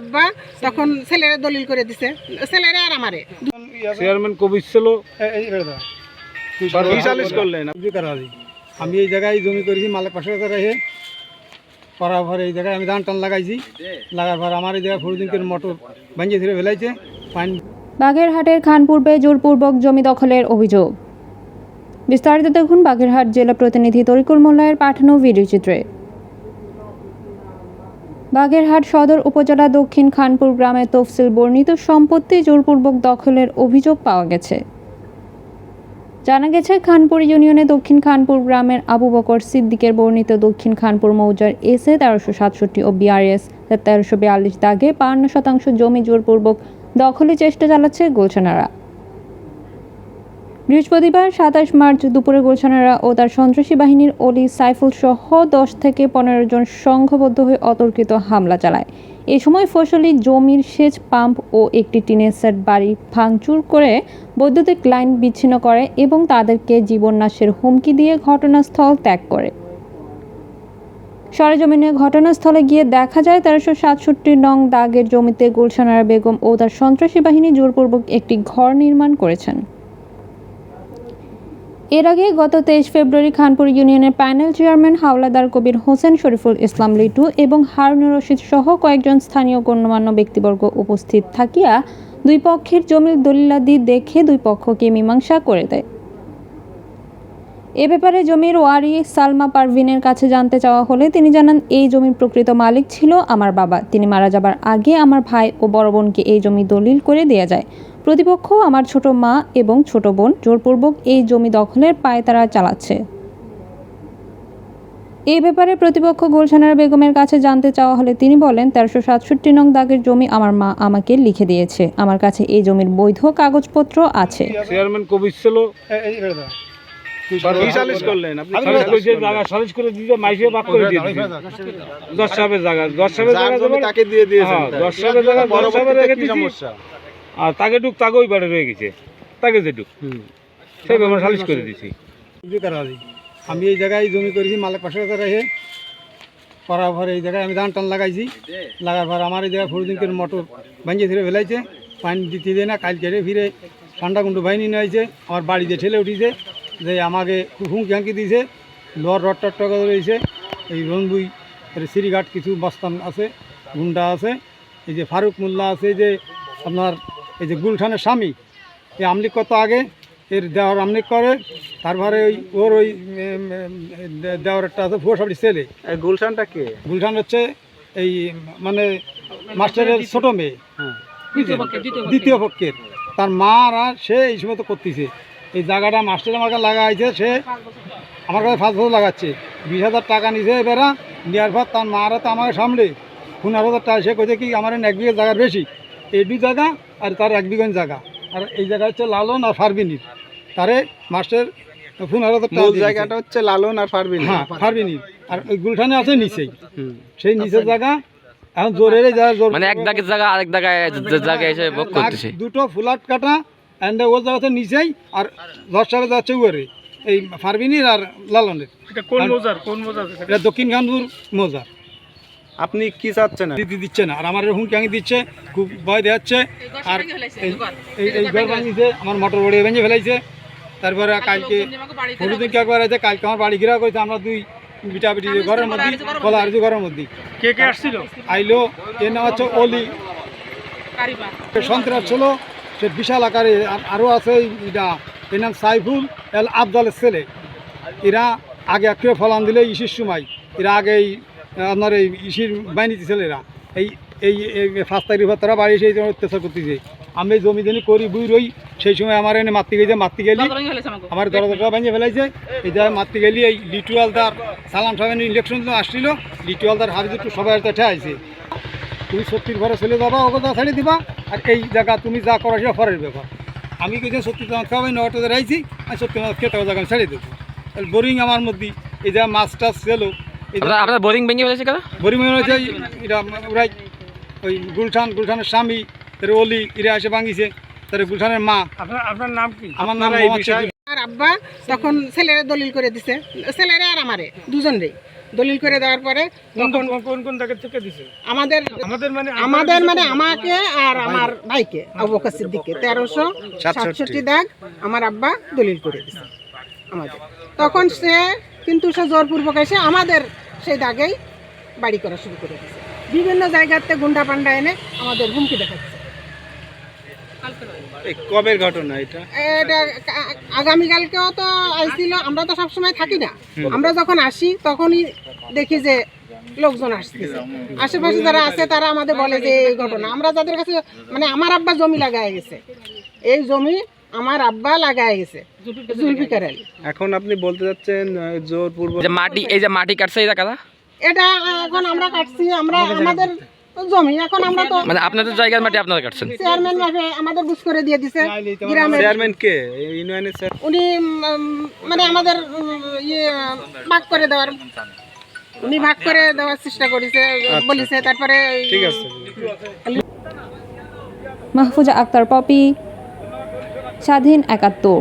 আব্বা তখন ছেলেরা দলিল করে দিছে। ছেলেরা আর আমারে। চেয়ারম্যান কবির ছিল। করলেন। আমি এই জায়গায় জমি করেছি মালিক পাশে রেখে। করার পরে এই জায়গায় আমি ধান টান লাগাইছি। লাগার পর আমার এই জায়গায় ফুরুদিন করে মোটর ভাঙিয়ে ধরে ফেলাইছে। পানি বাগেরহাটের খানপূর্বে জোরপূর্বক জমি দখলের অভিযোগ। বিস্তারিত দেখুন বাগেরহাট জেলা প্রতিনিধি তরিকুল মোল্লায়ের পাঠানো ভিডিওচিত্রে বাগেরহাট সদর উপজেলা দক্ষিণ খানপুর গ্রামে তফসিল বর্ণিত সম্পত্তি জোরপূর্বক দখলের অভিযোগ পাওয়া গেছে। জানা গেছে, খানপুর ইউনিয়নে দক্ষিণ খানপুর গ্রামের আবু বকর সিদ্দিকের বর্ণিত দক্ষিণ খানপুর মৌজার এসে তেরোশো সাতষট্টি ও বিআরএস তেরোশো বিয়াল্লিশ দাগে বাহান্ন শতাংশ জমি জোরপূর্বক দখলের চেষ্টা চালাচ্ছে গোলছানারা বৃহস্পতিবার সাতাশ মার্চ দুপুরে গোলছানারা ও তার সন্ত্রাসী বাহিনীর অলি সাইফুল সহ দশ থেকে পনেরো জন সংঘবদ্ধ হয়ে অতর্কিত হামলা চালায়। এ সময় ফসলি জমির সেচ পাম্প ও একটি টিনের সেট বাড়ি ভাঙচুর করে বৈদ্যুতিক লাইন বিচ্ছিন্ন করে এবং তাদেরকে জীবননাশের হুমকি দিয়ে ঘটনাস্থল ত্যাগ করে। সরেজমিনে ঘটনাস্থলে গিয়ে দেখা যায় তেরোশো সাতষট্টি নং দাগের জমিতে গুলশানারা বেগম ও তার সন্ত্রাসী বাহিনী জোরপূর্বক একটি ঘর নির্মাণ করেছেন। এর আগে গত তেইশ ফেব্রুয়ারি খানপুর ইউনিয়নের প্যানেল চেয়ারম্যান হাওলাদার কবির হোসেন শরীফুল ইসলাম লিটু এবং হারুনুর রশিদ সহ কয়েকজন স্থানীয় গণ্যমান্য ব্যক্তিবর্গ উপস্থিত থাকিয়া দুই পক্ষের জমির দলিলাদি দেখে দুই পক্ষকে মীমাংসা করে দেয়। এ ব্যাপারে জমির ওয়ারি সালমা পারভিনের কাছে জানতে চাওয়া হলে তিনি জানান, এই জমির প্রকৃত মালিক ছিল আমার বাবা। তিনি মারা যাবার আগে আমার ভাই ও বড় বোনকে এই জমি দলিল করে দেয়া যায়। প্রতিপক্ষ আমার ছোট মা এবং ছোট বোন জোরপূর্বক এই জমি দখলের পায়তারা চালাচ্ছে। এই ব্যাপারে প্রতিপক্ষ গুলশানার বেগমের কাছে জানতে চাওয়া হলে তিনি বলেন তেরোশো সাতষট্টি নং দাগের জমি আমার মা আমাকে লিখে দিয়েছে। আমার কাছে এই জমির বৈধ কাগজপত্র আছে। চেয়ারম্যান কবির ছিল। জায়গা। আর তাকে ডুক তাকে ওই বাড়ি রয়ে গেছে। তাকে যে ডুক সেই ব্যাপারে সালিশ করে করা আছে। আমি এই জায়গায় জমি করেছি মালিক পাশে রেখে। করার পরে এই জায়গায় আমি ধান টান লাগাইছি। লাগার পর আমার এই জায়গায় ফুরুদিন করে মোটর ভাঙিয়ে ধরে ফেলাইছে। পানি দিতে দেয় না কাল কেটে ফিরে ঠান্ডা কুন্ডু বাহিনী নিয়ে আইছে আমার বাড়িতে ঠেলে উঠিছে যে আমাকে খুব হুমকি হাঁকি দিয়েছে লোহার রড টড টকা রয়েছে এই রনবুই সিরিঘাট কিছু বস্তান আছে গুন্ডা আছে এই যে ফারুক মোল্লা আছে যে আপনার এই যে গুলশানের স্বামী এই আমলিক কত আগে? এর দেওয়ার আমলিক করে তারপরে ওই ওর ওই উম, উম, দেওয়ার একটা আছে ফোর সাবড়ি ছেলে। এই গুলশানটা কে? গুলশান হচ্ছে এই মানে মাস্টারের ছোট মেয়ে। বুঝলেন? দ্বিতীয় পক্ষের তার মা আর সে এই সময় তো করতেছে। এই জায়গাটা মাস্টার আমার কাছে লাগাইছে সে আমার কাছে ফার্স্ট বছর লাগাচ্ছে। বিশ হাজার টাকা নিছে এবারা নেওয়ার পর তার মারা তো আমার সামনে পনেরো হাজার টাকা সে কইছে কি আমার এক বিঘা জায়গার বেশি। এই দুই জায়গা আর তার এক বিঘন জায়গা। আর এই জায়গা হচ্ছে লালন আর ফারবিনির। তারে মাস্টার পনেরো হাজার টাকা। জায়গাটা হচ্ছে লালন আর ফারবিন। হ্যাঁ ফারবিনির। আর ওই গুলঠানে আছে নিচেই। সেই নিচের জায়গা এখন জোরের জায়গা জোর মানে এক দাগের জায়গা আরেক জায়গায় যে- জায়গায় এসে ভোগ করতেছে। দুটো ফুলাট কাটা অ্যান্ড ও জায়গাতে নিচেই আর দশ টাকা যাচ্ছে উপরে এই ফারবিনির আর লালনের। এটা কোন মজার? কোন মজার? এটা দক্ষিণ খানপুর মজার। আপনি কি চাচ্ছেন? দিদি দিচ্ছে না। আর আমার হুমকি ভাঙি দিচ্ছে খুব ভয় দেখাচ্ছে। আর এই ঘর ভাঙিছে আমার মোটর বাড়ি ভেঙে ফেলাইছে। তারপরে কালকে হলুদিন কে করে আছে কালকে আমার বাড়ি ঘিরা করেছে আমরা দুই বিটা বিটি ঘরের মধ্যে কলা আর ঘরের মধ্যে কে কে আসছিল? আইলো এর নাম হচ্ছে অলি। সন্ত্রাস ছিল সে বিশাল আকারে আর আরও আছে এটা এর নাম সাইফুল এল আফজালের ছেলে। এরা আগে কেউ ফলান দিলে ইসির সময়। এরা আগে এই আপনার এই ইসির বাহিনীতে ছিল এরা এই এই পাঁচ তারিখ তারা বাড়ি সেই অত্যাচার করতেছে। আমি জমি জমি করি বুই রই সেই সময় আমার এনে মারতে গেছে মারতে গেলি আমার দরজাটা ভেঙে ফেলাইছে এই জায়গায় মারতে গেলি এই লিটু আলদার সালাম সাহেব ইলেকশন আসছিল লিটু আলদার হারি দুটো সবাই একটা ঠেয়াইছে তুমি সত্যির ঘরে চলে যাবা ওকে ছেড়ে দিবা আর এই জায়গা তুমি যা করো সেটা পরের ব্যাপার। আমি কিছু সত্যি তোমার খাওয়াই নটা রাইছি আমি সত্যি খেতে জায়গা ছেড়ে দেবো। তাহলে বোরিং আমার মধ্যে এই জায়গা মাছ টাছ ছিল আপনার বোরিং ভেঙে ফেলেছে কেন? বোরিং হচ্ছে এই- এটা ওরাই ওই গুলশান গুলশানের স্বামী তার অলি এরা এসে ভাঙিছে তার গুলশানের মা। আপনার আপনার নাম কি? আমার নাম আর আব্বা তখন ছেলেরা দলিল করে দিছে। ছেলেরা আর আমারে দুজনরে। দলিল করে দেওয়ার পরে কোন তখন কোন- জায়গা থেকে দিছে? আমাদের আমাদের মানে আমাদের মানে আমাকে আর আমার ভাইকে আবু বকর সিদ্দিককে। তেরোশো সাতষট্টি দাগ আমার আব্বা দলিল করে দিছে আমাদের। তখন সে কিন্তু সে জোরপূর্বক এসে আমাদের সেই দাগেই বাড়ি করা শুরু করে দিছে বিভিন্ন জায়গাতে গুন্ডা পান্ডা এনে আমাদের হুমকি দেখাচ্ছে। কবের ঘটনা এটা? এটা আগামীকালকেও তো আইছিল আমরা তো সবসময় থাকি না। আমরা যখন আসি তখনই দেখি যে লোকজন আসতেছে। আশেপাশে যারা আছে তারা আমাদের বলে যে এই ঘটনা। আমরা যাদের কাছে মানে আমার আব্বা জমি লাগায় গেছে। এই জমি আমার আব্বা লাগায় গেছে। জুলফিকার আলী এখন আপনি বলতে যাচ্ছেন যে মাটি এই যে মাটি কাটছে এই এটা এখন আমরা কাটছি আমরা আমাদের জমি এখন আমরা তো মানে আপনাদের জায়গার মাটি আপনারা কাটছেন? চেয়ারম্যান মাফে আমাদের বুঝ করে দিয়ে দিছে গ্রামের চেয়ারম্যান কে? ইউনিয়নের উনি মানে আমাদের ইয়ে ভাগ করে দেওয়ার উনি ভাগ করে দেওয়ার চেষ্টা করেছে বলেছে তারপরে ঠিক আছে। মাহফুজা আক্তার পপি স্বাধীন একাত্তর।